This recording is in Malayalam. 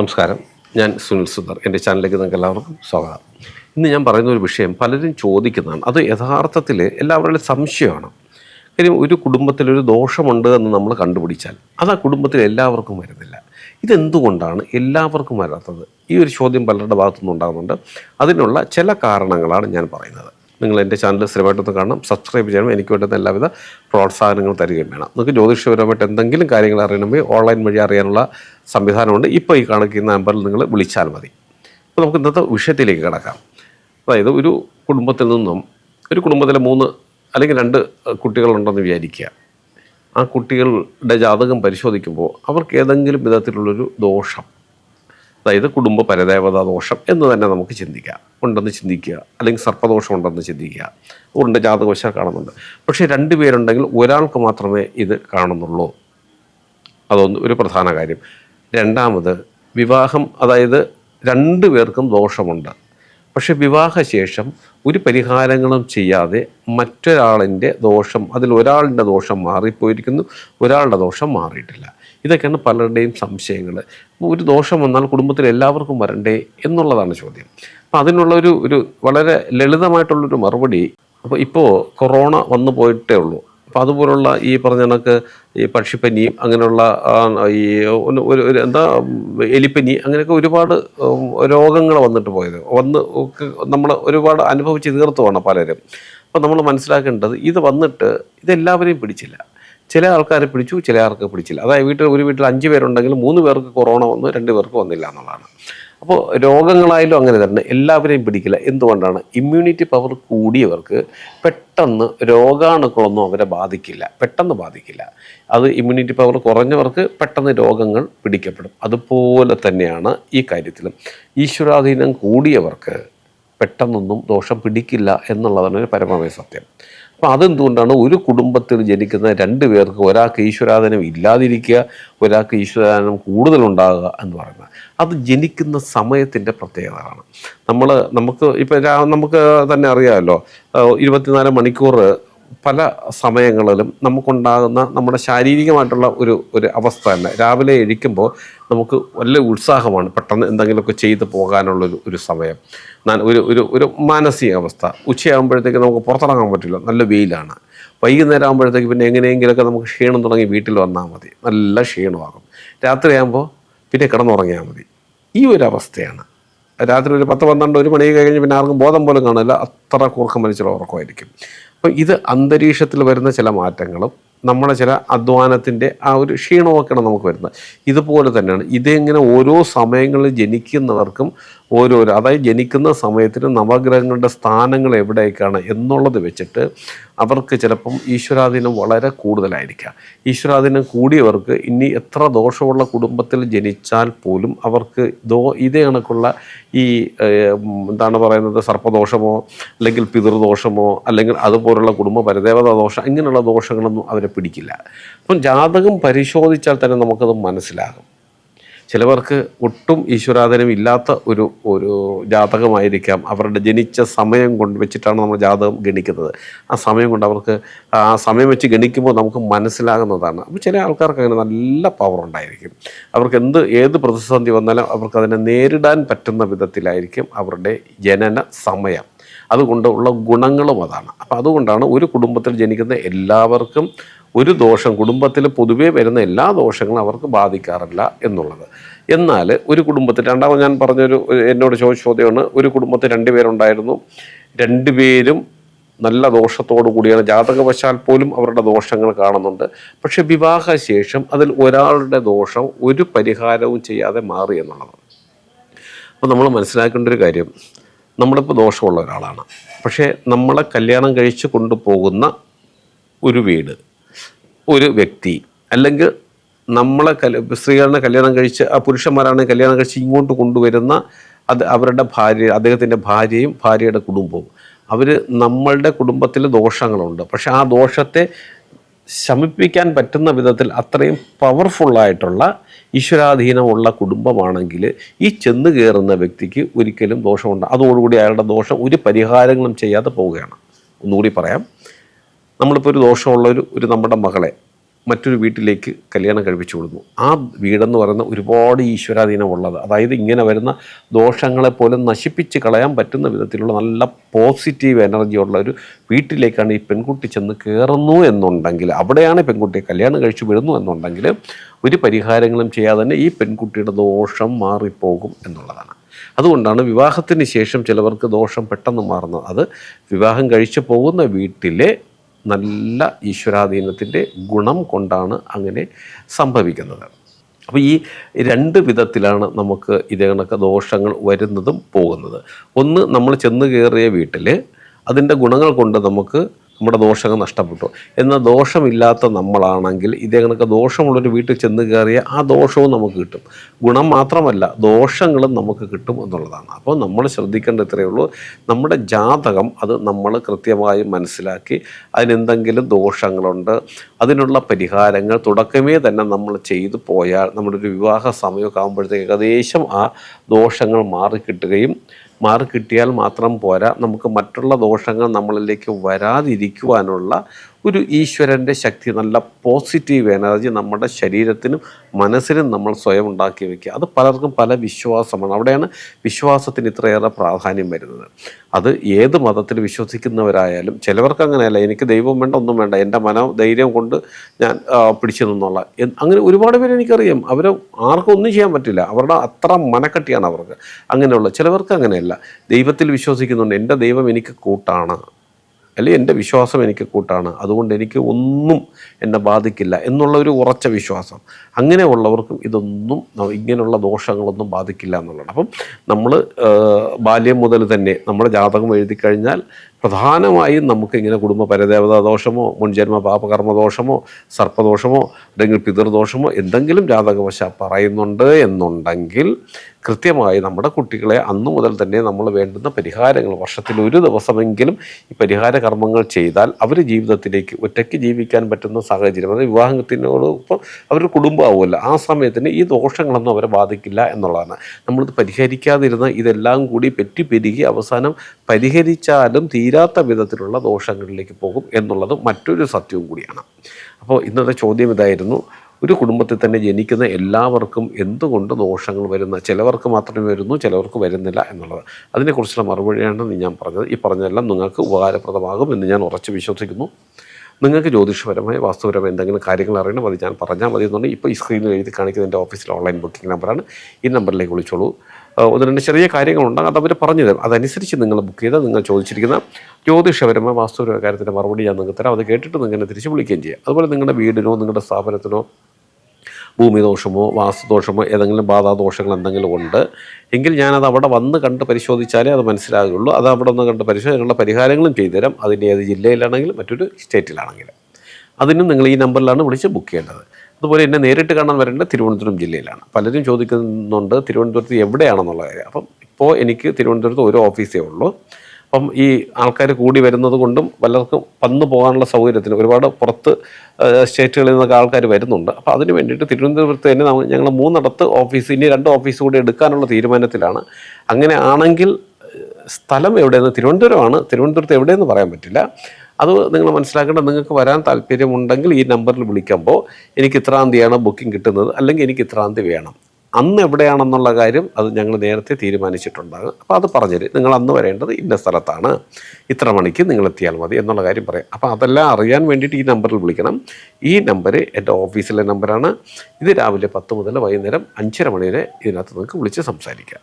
നമസ്കാരം. ഞാൻ സുനിൽ സുന്ദർ. എന്റെ ചാനലിലേക്ക് നിങ്ങൾക്ക് എല്ലാവർക്കും സ്വാഗതം. ഇന്ന് ഞാൻ പറയുന്ന ഒരു വിഷയം പലരും ചോദിക്കുന്നതാണ്. അത് യഥാർത്ഥത്തിൽ എല്ലാവരുടെയും സംശയമാണ്. കാര്യം ഒരു കുടുംബത്തിലൊരു ദോഷമുണ്ട് എന്ന് നമ്മൾ കണ്ടുപിടിച്ചാൽ അത് ആ കുടുംബത്തിൽ എല്ലാവർക്കും വരുന്നില്ല. ഇതെന്തുകൊണ്ടാണ് എല്ലാവർക്കും വരാത്തത്? ഈ ഒരു ചോദ്യം പലരുടെ ഭാഗത്തുനിന്ന് അതിനുള്ള ചില കാരണങ്ങളാണ് ഞാൻ പറയുന്നത്. നിങ്ങൾ എന്റെ ചാനൽ സ്ഥിരമായിട്ടൊന്ന് കാണണം സബ്സ്ക്രൈബ് ചെയ്യണം എനിക്ക് വേണ്ടുന്ന എല്ലാവിധ പ്രോത്സാഹനങ്ങളും തരികയും വേണം. നിങ്ങൾക്ക് ജ്യോതിഷപരമായിട്ട് എന്തെങ്കിലും കാര്യങ്ങൾ അറിയണമെങ്കിൽ ഓൺലൈൻ വഴി അറിയാനുള്ള സംവിധാനമുണ്ട്. ഇപ്പോൾ ഈ കാണിക്കുന്ന നമ്പറിൽ നിങ്ങൾ വിളിച്ചാൽ മതി. അപ്പോൾ നമുക്ക് ഇന്നത്തെ വിഷയത്തിലേക്ക് കിടക്കാം. അതായത് ഒരു കുടുംബത്തിൽ നിന്നും ഒരു കുടുംബത്തിലെ മൂന്ന് അല്ലെങ്കിൽ രണ്ട് കുട്ടികളുണ്ടെന്ന് വിചാരിക്കുക. ആ കുട്ടികളുടെ ജാതകം പരിശോധിക്കുമ്പോൾ അവർക്ക് ഏതെങ്കിലും വിധത്തിലുള്ളൊരു ദോഷം അതായത് കുടുംബ പരദേവതാ ദോഷം എന്ന് തന്നെ നമുക്ക് ചിന്തിക്കാം. ഉണ്ടെന്ന് ചിന്തിക്കുക അല്ലെങ്കിൽ സർപ്പദോഷം ഉണ്ടെന്ന് ചിന്തിക്കുക. ഉണ്ട് ജാതകോശ കാണുന്നുണ്ട്. പക്ഷേ രണ്ട് പേരുണ്ടെങ്കിൽ ഒരാൾക്ക് മാത്രമേ ഇത് കാണുന്നുള്ളൂ. അതൊന്ന് ഒരു പ്രധാന കാര്യം. രണ്ടാമത് വിവാഹം അതായത് രണ്ട് പേർക്കും ദോഷമുണ്ട്. പക്ഷെ വിവാഹശേഷം ഒരു പരിഹാരങ്ങളും ചെയ്യാതെ മറ്റൊരാളിന്റെ ദോഷം അതിൽ ഒരാളിന്റെ ദോഷം മാറിപ്പോയിരിക്കുന്നു ഒരാളുടെ ദോഷം മാറിയിട്ടില്ല. ഇതൊക്കെയാണ് പലരുടെയും സംശയങ്ങൾ ഒരു ദോഷം വന്നാൽ കുടുംബത്തിൽ എല്ലാവർക്കും വരണ്ടേ എന്നുള്ളതാണ് ചോദ്യം. അപ്പം അതിനുള്ള ഒരു ഒരു വളരെ ലളിതമായിട്ടുള്ളൊരു മറുപടി അപ്പോൾ ഇപ്പോൾ കൊറോണ വന്നു പോയിട്ടേ ഉള്ളൂ. അപ്പോൾ അതുപോലുള്ള ഈ പറഞ്ഞ കണക്ക് ഈ പക്ഷിപ്പനിയും അങ്ങനെയുള്ള ഈ ഒരു എന്താ എലിപ്പനി അങ്ങനെയൊക്കെ ഒരുപാട് രോഗങ്ങൾ വന്നിട്ട് പോയത്. വന്ന് നമ്മൾ ഒരുപാട് അനുഭവിച്ച് തീർത്തുമാണ് പലരും. അപ്പോൾ നമ്മൾ മനസ്സിലാക്കേണ്ടത് ഇത് വന്നിട്ട് ഇതെല്ലാവരെയും പിടിച്ചില്ല. ചില ആൾക്കാരെ പിടിച്ചു ചില ആൾക്ക് പിടിച്ചില്ല. അതായത് വീട്ടിൽ ഒരു വീട്ടിൽ അഞ്ച് പേരുണ്ടെങ്കിൽ മൂന്ന് പേർക്ക് കൊറോണ വന്നു രണ്ട് പേർക്ക് വന്നില്ല എന്നുള്ളതാണ്. അപ്പോൾ രോഗങ്ങളായാലും അങ്ങനെ തന്നെ എല്ലാവരെയും പിടിക്കില്ല. എന്തുകൊണ്ടാണ്? ഇമ്മ്യൂണിറ്റി പവർ കൂടിയവർക്ക് പെട്ടെന്ന് രോഗാണുക്കളൊന്നും അവരെ ബാധിക്കില്ല. പെട്ടെന്ന് ബാധിക്കില്ല. അത് ഇമ്മ്യൂണിറ്റി പവർ കുറഞ്ഞവർക്ക് പെട്ടെന്ന് രോഗങ്ങൾ പിടിക്കപ്പെടും. അതുപോലെ തന്നെയാണ് ഈ കാര്യത്തിലും. ഈശ്വരാധീനം കൂടിയവർക്ക് പെട്ടെന്നൊന്നും ദോഷം പിടിക്കില്ല എന്നുള്ളതാണ് ഒരു പരമമായ സത്യം. അപ്പോൾ അതെന്തുകൊണ്ടാണ് ഒരു കുടുംബത്തിൽ ജനിക്കുന്ന രണ്ട് പേർക്ക് ഒരാൾക്ക് ഈശ്വരാധനം ഇല്ലാതിരിക്കുക ഒരാൾക്ക് ഈശ്വരാധനം കൂടുതലുണ്ടാകുക എന്ന് പറയുന്നത്? അത് ജനിക്കുന്ന സമയത്തിന്റെ പ്രത്യേകതകളാണ്. നമ്മൾ നമുക്ക് ഇപ്പം നമുക്ക് തന്നെ അറിയാമല്ലോ ഇരുപത്തിനാല് മണിക്കൂർ പല സമയങ്ങളിലും നമുക്കുണ്ടാകുന്ന നമ്മുടെ ശാരീരികമായിട്ടുള്ള ഒരു ഒരു അവസ്ഥ തന്നെ. രാവിലെ എഴിക്കുമ്പോൾ നമുക്ക് വലിയ ഉത്സാഹമാണ് പെട്ടെന്ന് എന്തെങ്കിലുമൊക്കെ ചെയ്തു പോകാനുള്ളൊരു ഒരു സമയം. ഒരു ഒരു ഒരു മാനസിക അവസ്ഥ. ഉച്ചയാകുമ്പോഴത്തേക്ക് നമുക്ക് പുറത്തിറങ്ങാൻ പറ്റില്ല. നല്ല വെയിലാണ്. വൈകുന്നേരം ആകുമ്പോഴത്തേക്ക് പിന്നെ എങ്ങനെയെങ്കിലുമൊക്കെ നമുക്ക് ക്ഷീണം തുടങ്ങി വീട്ടിൽ വന്നാൽ മതി. നല്ല ക്ഷീണമാകും. രാത്രിയാകുമ്പോൾ പിന്നെ കിടന്നുറങ്ങിയാൽ മതി. ഈ ഒരു അവസ്ഥയാണ്. രാത്രി ഒരു പത്ത് പന്ത്രണ്ട് ഒരു മണി കഴിഞ്ഞ് പിന്നെ ആർക്കും ബോധം പോലും കാണില്ല അത്ര കൂർക്കം വലിച്ചുള്ള ഉറക്കമായിരിക്കും. അപ്പം ഇത് അന്തരീക്ഷത്തിൽ വരുന്ന ചില മാറ്റങ്ങളും നമ്മുടെ ചില അധ്വാനത്തിന്റെ ആ ഒരു ക്ഷീണമൊക്കെയാണ് നമുക്ക് വരുന്നത്. ഇതുപോലെ തന്നെയാണ്. ഇതെങ്ങനെ ഓരോ സമയങ്ങളിൽ ജനിക്കുന്നവർക്കും ഓരോരോ അതായത് ജനിക്കുന്ന സമയത്തിന് നവഗ്രഹങ്ങളുടെ സ്ഥാനങ്ങൾ എവിടേക്കാണ് എന്നുള്ളത് വെച്ചിട്ട് അവർക്ക് ചിലപ്പം ഈശ്വരാധീനം വളരെ കൂടുതലായിരിക്കാം. ഈശ്വരാധീനം കൂടിയവർക്ക് ഇനി എത്ര ദോഷമുള്ള കുടുംബത്തിൽ ജനിച്ചാൽ പോലും അവർക്ക് ദോ ഇതേ കണക്കുള്ള ഈ എന്താണ് പറയുന്നത്? സർപ്പദോഷമോ അല്ലെങ്കിൽ പിതൃദോഷമോ അല്ലെങ്കിൽ അതുപോലുള്ള കുടുംബ പരദേവതാ ദോഷം ഇങ്ങനെയുള്ള ദോഷങ്ങളൊന്നും അവരെ പിടിക്കില്ല. അപ്പം ജാതകം പരിശോധിച്ചാൽ തന്നെ നമുക്കത് മനസ്സിലാകും. ചിലവർക്ക് ഒട്ടും ഈശ്വരാധനം ഇല്ലാത്ത ഒരു ഒരു ജാതകമായിരിക്കാം. അവരുടെ ജനിച്ച സമയം കൊണ്ട് വെച്ചിട്ടാണ് നമ്മൾ ജാതകം ഗണിക്കുന്നത്. ആ സമയം കൊണ്ട് അവർക്ക് ആ സമയം വെച്ച് ഗണിക്കുമ്പോൾ നമുക്ക് മനസ്സിലാകുന്നതാണ്. അപ്പോൾ ചില ആൾക്കാർക്ക് അങ്ങനെ നല്ല പവർ ഉണ്ടായിരിക്കും. അവർക്ക് എന്ത് ഏത് പ്രതിസന്ധി വന്നാലും അവർക്ക് അതിനെ നേരിടാൻ പറ്റുന്ന വിധത്തിലായിരിക്കും അവരുടെ ജനന സമയം. അതുകൊണ്ടുള്ള ഗുണങ്ങളും അതാണ്. അപ്പോൾ അതുകൊണ്ടാണ് ഒരു കുടുംബത്തിൽ ജനിക്കുന്ന എല്ലാവർക്കും ഒരു ദോഷം കുടുംബത്തിൽ പൊതുവേ വരുന്ന എല്ലാ ദോഷങ്ങളും അവർക്ക് ബാധിക്കാറില്ല എന്നുള്ളത്. എന്നാൽ ഒരു കുടുംബത്തിൽ രണ്ടാമത് ഞാൻ പറഞ്ഞൊരു എന്നോട് ചോദിച്ച ചോദ്യമാണ് ഒരു കുടുംബത്തിൽ രണ്ടുപേരുണ്ടായിരുന്നു രണ്ടുപേരും നല്ല ദോഷത്തോടു കൂടിയാണ്. ജാതകവശാൽ പോലും അവരുടെ ദോഷങ്ങൾ കാണുന്നുണ്ട്. പക്ഷെ വിവാഹശേഷം അതിൽ ഒരാളുടെ ദോഷം ഒരു പരിഹാരവും ചെയ്യാതെ മാറി എന്നുള്ളതാണ് അപ്പോൾ നമ്മൾ മനസ്സിലാക്കേണ്ട ഒരു കാര്യം നമ്മളിപ്പോൾ ദോഷമുള്ള ഒരാളാണ്. പക്ഷേ നമ്മളെ കല്യാണം കഴിച്ച് കൊണ്ടുപോകുന്ന ഒരു വീട് ഒരു വ്യക്തി അല്ലെങ്കിൽ നമ്മളെ കല സ്ത്രീകളെ കല്യാണം കഴിച്ച് ആ പുരുഷന്മാരാണ് കല്യാണം കഴിച്ച് ഇങ്ങോട്ട് കൊണ്ടുവരുന്ന അത് അവരുടെ ഭാര്യ അദ്ദേഹത്തിന്റെ ഭാര്യയും ഭാര്യയുടെ കുടുംബവും. അവർ നമ്മളുടെ കുടുംബത്തിൽ ദോഷങ്ങളുണ്ട്. പക്ഷെ ആ ദോഷത്തെ ശമിപ്പിക്കാൻ പറ്റുന്ന വിധത്തിൽ അത്രയും പവർഫുള്ളായിട്ടുള്ള ഈശ്വരാധീനമുള്ള കുടുംബമാണെങ്കിൽ ഈ ചെന്ന് കയറുന്ന വ്യക്തിക്ക് ഒരിക്കലും ദോഷമുണ്ട്. അതോടുകൂടി അയാളുടെ ദോഷം ഒരു പരിഹാരങ്ങളും ചെയ്യാതെ പോവുകയാണ്. ഒന്നുകൂടി പറയാം. നമ്മളിപ്പോൾ ഒരു ദോഷമുള്ള ഒരു ഒരു നമ്മുടെ മകളെ മറ്റൊരു വീട്ടിലേക്ക് കല്യാണം കഴിപ്പിച്ചു കൊടുക്കുന്നു. ആ വീടെന്ന് പറയുന്ന ഒരുപാട് ഈശ്വരാധീനമുള്ളത് അതായത് ഇങ്ങനെ വരുന്ന ദോഷങ്ങളെ പോലും നശിപ്പിച്ച് കളയാൻ പറ്റുന്ന വിധത്തിലുള്ള നല്ല പോസിറ്റീവ് എനർജി ഉള്ള ഒരു വീട്ടിലേക്കാണ് ഈ പെൺകുട്ടി ചെന്ന് കയറുന്നു എന്നുണ്ടെങ്കിൽ അവിടെയാണ് പെൺകുട്ടി പെൺകുട്ടിയെ കല്യാണം കഴിച്ചു വിടുന്നു എന്നുണ്ടെങ്കിൽ ഒരു പരിഹാരങ്ങളും ചെയ്യാതെ തന്നെ ഈ പെൺകുട്ടിയുടെ ദോഷം മാറിപ്പോകും എന്നുള്ളതാണ്. അതുകൊണ്ടാണ് വിവാഹത്തിന് ശേഷം ചിലവർക്ക് ദോഷം പെട്ടെന്ന് മാറുന്നത്. അത് വിവാഹം കഴിച്ചു പോകുന്ന വീട്ടിലെ നല്ല ഈശ്വരാധീനത്തിന്റെ ഗുണം കൊണ്ടാണ് അങ്ങനെ സംഭവിക്കുന്നത്. അപ്പോൾ ഈ രണ്ട് വിധത്തിലാണ് നമുക്ക് ഇതേ കണക്ക് ദോഷങ്ങൾ വരുന്നതും പോകുന്നത്. ഒന്ന് നമ്മൾ ചെന്ന് കയറിയ വീട്ടിൽ അതിന്റെ ഗുണങ്ങൾ കൊണ്ട് നമുക്ക് നമ്മുടെ ദോഷങ്ങൾ നഷ്ടപ്പെട്ടു. എന്നാൽ ദോഷമില്ലാത്ത നമ്മളാണെങ്കിൽ ഇതേ കണക്ക് ദോഷമുള്ളൊരു വീട്ടിൽ ചെന്ന് കയറിയ ആ ദോഷവും നമുക്ക് കിട്ടും. ഗുണം മാത്രമല്ല ദോഷങ്ങളും നമുക്ക് കിട്ടും എന്നുള്ളതാണ്. അപ്പോൾ നമ്മൾ ശ്രദ്ധിക്കേണ്ട ഇത്രയേ ഉള്ളൂ നമ്മുടെ ജാതകം അത് നമ്മൾ കൃത്യമായി മനസ്സിലാക്കി അതിനെന്തെങ്കിലും ദോഷങ്ങളുണ്ട് അതിനുള്ള പരിഹാരങ്ങൾ തുടക്കമേ തന്നെ നമ്മൾ ചെയ്തു പോയാൽ നമ്മുടെ ഒരു വിവാഹ സമയമൊക്കെ ആകുമ്പോഴത്തേക്ക് ഏകദേശം ആ ദോഷങ്ങൾ മാറിക്കിട്ടുകയും മാറി കിട്ടിയാൽ മാത്രം പോരാ. നമുക്ക് മറ്റുള്ള ദോഷങ്ങൾ നമ്മളിലേക്ക് വരാതിരിക്കുവാനുള്ള ഒരു ഈശ്വരന്റെ ശക്തി നല്ല പോസിറ്റീവ് എനർജി നമ്മുടെ ശരീരത്തിനും മനസ്സിനും നമ്മൾ സ്വയം ഉണ്ടാക്കി വയ്ക്കുക അത് പലർക്കും പല വിശ്വാസമാണ്. അവിടെയാണ് വിശ്വാസത്തിന് ഇത്രയേറെ പ്രാധാന്യം വരുന്നത്. അത് ഏത് മതത്തിൽ വിശ്വസിക്കുന്നവരായാലും ചിലവർക്ക് അങ്ങനെയല്ല എനിക്ക് ദൈവം വേണ്ട ഒന്നും വേണ്ട എന്റെ മനോ ധൈര്യം കൊണ്ട് ഞാൻ പിടിച്ചു നിന്നുള്ള അങ്ങനെ ഒരുപാട് പേര് എനിക്കറിയാം. അവർ ആർക്കും ഒന്നും ചെയ്യാൻ പറ്റില്ല. അവരുടെ അത്ര മനക്കെട്ടിയാണ് അവർക്ക്. അങ്ങനെയുള്ള ചിലവർക്ക് അങ്ങനെയല്ല. ദൈവത്തിൽ വിശ്വസിക്കുന്നുണ്ട് എന്റെ ദൈവം എനിക്ക് കൂട്ടാണ്. അല്ലെങ്കിൽ എന്റെ വിശ്വാസം എനിക്ക് കൂട്ടാണ്. അതുകൊണ്ട് എനിക്ക് ഒന്നും എന്നെ ബാധിക്കില്ല എന്നുള്ള ഒരു ഉറച്ച വിശ്വാസം. അങ്ങനെയുള്ളവർക്കും ഇതൊന്നും ഇങ്ങനെയുള്ള ദോഷങ്ങളൊന്നും ബാധിക്കില്ല എന്നുള്ളതാണ്. അപ്പം നമ്മൾ ബാല്യം മുതൽ തന്നെ നമ്മുടെ ജാതകം എഴുതി കഴിഞ്ഞാൽ പ്രധാനമായും നമുക്ക് ഇങ്ങനെ കുടുംബ പരദേവതാ ദോഷമോ മുൻജന്മ പാപകർമ്മ ദോഷമോ സർപ്പദോഷമോ അല്ലെങ്കിൽ പിതൃദോഷമോ എന്തെങ്കിലും ജാതകവശ പറയുന്നുണ്ട് എന്നുണ്ടെങ്കിൽ കൃത്യമായി നമ്മുടെ കുട്ടികളെ അന്നു മുതൽ തന്നെ നമ്മൾ വേണ്ടുന്ന പരിഹാരങ്ങൾ വർഷത്തിൽ ഒരു ദിവസമെങ്കിലും ഈ പരിഹാര കർമ്മങ്ങൾ ചെയ്താൽ അവർ ജീവിതത്തിലേക്ക് ഒറ്റയ്ക്ക് ജീവിക്കാൻ പറ്റുന്ന സാഹചര്യം. അതായത് വിവാഹത്തിനോടൊപ്പം അവർ കുടുംബമാവുമല്ലോ. ആ സമയത്തിന് ഈ ദോഷങ്ങളൊന്നും അവരെ ബാധിക്കില്ല എന്നുള്ളതാണ്. നമ്മളിത് പരിഹരിക്കാതിരുന്ന ഇതെല്ലാം കൂടി പെറ്റി പെരുകി അവസാനം പരിഹരിച്ചാലും തീരാത്ത വിധത്തിലുള്ള ദോഷങ്ങളിലേക്ക് പോകും എന്നുള്ളത് മറ്റൊരു സത്യവും കൂടിയാണ്. അപ്പോൾ ഇന്നത്തെ ചോദ്യം ഇതായിരുന്നു ഒരു കുടുംബത്തിൽ തന്നെ ജനിക്കുന്ന എല്ലാവർക്കും എന്തുകൊണ്ട് ദോഷങ്ങൾ വരുന്ന ചിലവർക്ക് മാത്രമേ വരുന്നു ചിലവർക്ക് വരുന്നില്ല എന്നുള്ളത്. അതിനെക്കുറിച്ചുള്ള മറുപടിയാണ് ഞാൻ പറഞ്ഞത്. ഈ പറഞ്ഞതെല്ലാം നിങ്ങൾക്ക് ഉപകാരപ്രദമാകും എന്ന് ഞാൻ ഉറച്ചു വിശ്വസിക്കുന്നു. നിങ്ങൾക്ക് ജ്യോതിഷപരമായ വാസ്തുപരമായ എന്തെങ്കിലും കാര്യങ്ങൾ അറിയണം അത് ഞാൻ പറഞ്ഞാൽ മതി എന്നുണ്ടെങ്കിൽ ഇപ്പോൾ ഈ സ്ക്രീനിൽ എഴുതി കാണിക്കുന്ന എന്റെ ഓഫീസിലെ ഓൺലൈൻ ബുക്കിംഗ് നമ്പറാണ്. ഈ നമ്പറിലേക്ക് വിളിച്ചോളൂ. ഒന്ന് രണ്ട് ചെറിയ കാര്യങ്ങളുണ്ട്. അത് അവർ പറഞ്ഞു തരും. അതനുസരിച്ച് നിങ്ങൾ ബുക്ക് ചെയ്താൽ നിങ്ങൾ ചോദിച്ചിരിക്കുന്ന ജ്യോതിഷപരമായ വാസ്തുപരമായ കാര്യത്തിന്റെ മറുപടി ഞാൻ നിങ്ങൾക്ക് തരാം. അത് കേട്ടിട്ട് നിങ്ങൾ തിരിച്ച് വിളിക്കുകയും ചെയ്യാം. അതുപോലെ നിങ്ങളുടെ വീടിനോ നിങ്ങളുടെ സ്ഥാപനത്തിനോ ഭൂമിദോഷമോ വാസ്തുദോഷമോ ഏതെങ്കിലും ബാധാദോഷങ്ങൾ എന്തെങ്കിലും ഉണ്ട് എങ്കിൽ ഞാനത് അവിടെ വന്ന് കണ്ട് പരിശോധിച്ചാലേ അത് മനസ്സിലാകുള്ളൂ അത് അവിടെ ഒന്ന് കണ്ട് പരിശോധനയുള്ള പരിഹാരങ്ങളും ചെയ്തുതരാം അതിന്റെ ഏത് ജില്ലയിലാണെങ്കിലും മറ്റൊരു സ്റ്റേറ്റിലാണെങ്കിലും. അതിനും നിങ്ങൾ ഈ നമ്പറിലാണ് വിളിച്ച് ബുക്ക് ചെയ്യേണ്ടത്. അതുപോലെ എന്നെ നേരിട്ട് കാണാൻ വരേണ്ടത് തിരുവനന്തപുരം ജില്ലയിലാണ്. പലരും ചോദിക്കുന്നുണ്ട് തിരുവനന്തപുരത്ത് എവിടെയാണെന്നുള്ള കാര്യം. അപ്പം ഇപ്പോൾ എനിക്ക് തിരുവനന്തപുരത്ത് ഒരു ഓഫീസേ ഉള്ളൂ. അപ്പം ഈ ആൾക്കാർ കൂടി വരുന്നത് കൊണ്ടും പലർക്കും വന്നു പോകാനുള്ള സൗകര്യത്തിന് ഒരുപാട് പുറത്ത് സ്റ്റേറ്റുകളിൽ നിന്നൊക്കെ ആൾക്കാർ വരുന്നുണ്ട്. അപ്പോൾ അതിന് വേണ്ടിയിട്ട് തിരുവനന്തപുരത്ത് തന്നെ ഞങ്ങൾ മൂന്നിടത്ത് ഓഫീസ് ഇനി രണ്ട് ഓഫീസ് കൂടി എടുക്കാനുള്ള തീരുമാനത്തിലാണ്. അങ്ങനെ ആണെങ്കിൽ സ്ഥലം എവിടെയെന്ന് തിരുവനന്തപുരമാണ്. തിരുവനന്തപുരത്ത് എവിടെയെന്ന് പറയാൻ പറ്റില്ല. അത് നിങ്ങൾ മനസ്സിലാക്കേണ്ട നിങ്ങൾക്ക് വരാൻ താല്പര്യമുണ്ടെങ്കിൽ ഈ നമ്പറിൽ വിളിക്കുമ്പോൾ എനിക്ക് ഇത്രാം തീയതിയാണ് ബുക്കിംഗ് കിട്ടുന്നത് അല്ലെങ്കിൽ എനിക്ക് ഇത്രാം തീയതി വേണം. അന്ന് എവിടെയാണെന്നുള്ള കാര്യം അത് ഞങ്ങൾ നേരത്തെ തീരുമാനിച്ചിട്ടുണ്ടാകും. അപ്പോൾ അത് പറഞ്ഞുതരും. നിങ്ങൾ അന്ന് വരേണ്ടത് ഇന്ന സ്ഥലത്താണ്. ഇത്ര മണിക്ക് നിങ്ങൾ എത്തിയാൽ മതി എന്നുള്ള കാര്യം പറയാം. അപ്പോൾ അതെല്ലാം അറിയാൻ വേണ്ടിയിട്ട് ഈ നമ്പറിൽ വിളിക്കണം. ഈ നമ്പർ എന്റെ ഓഫീസിലെ നമ്പറാണ്. ഇത് രാവിലെ പത്ത് മുതൽ വൈകുന്നേരം അഞ്ചര മണി വരെ ഇതിനകത്ത് നിങ്ങൾക്ക് വിളിച്ച് സംസാരിക്കാം.